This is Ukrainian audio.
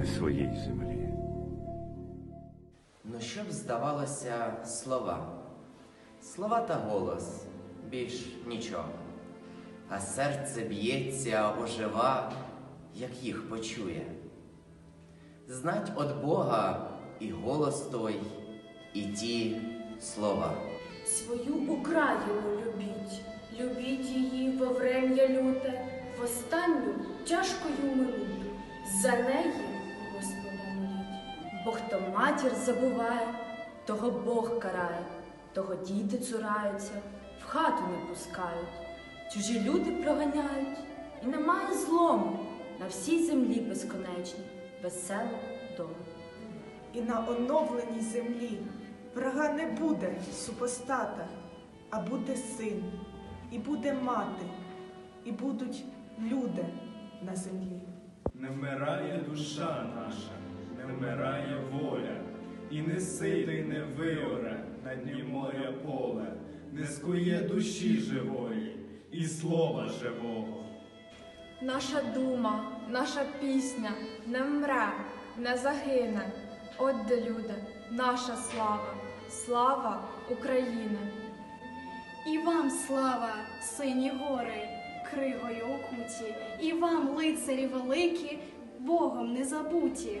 не своїй землі. Ну що б здавалося слова? Слова та голос, більш нічого. А серце б'ється, ожива, як їх почує. Знать от Бога і голос той, і ті слова. Свою Україну любіть, любіть її во врем'я люте, в останню тяжкою минуту. За неї. Бо хто матір забуває, того Бог карає, того діти цураються, в хату не пускають, чужі люди проганяють, і немає злому на всій землі безконечній, весело дому. І на оновленій землі врага не буде супостата, а буде син, і буде мати, і будуть люди на землі. Не вмирає душа наша, вмирає воля, і не ситий не виоре на дні моря поле, не скує душі живої і слова живого. Наша дума, наша пісня не вмре, не загине. От де люди, наша слава, слава України. І вам слава, сині гори, кригою окуті, і вам, лицарі великі, Богом не забуті.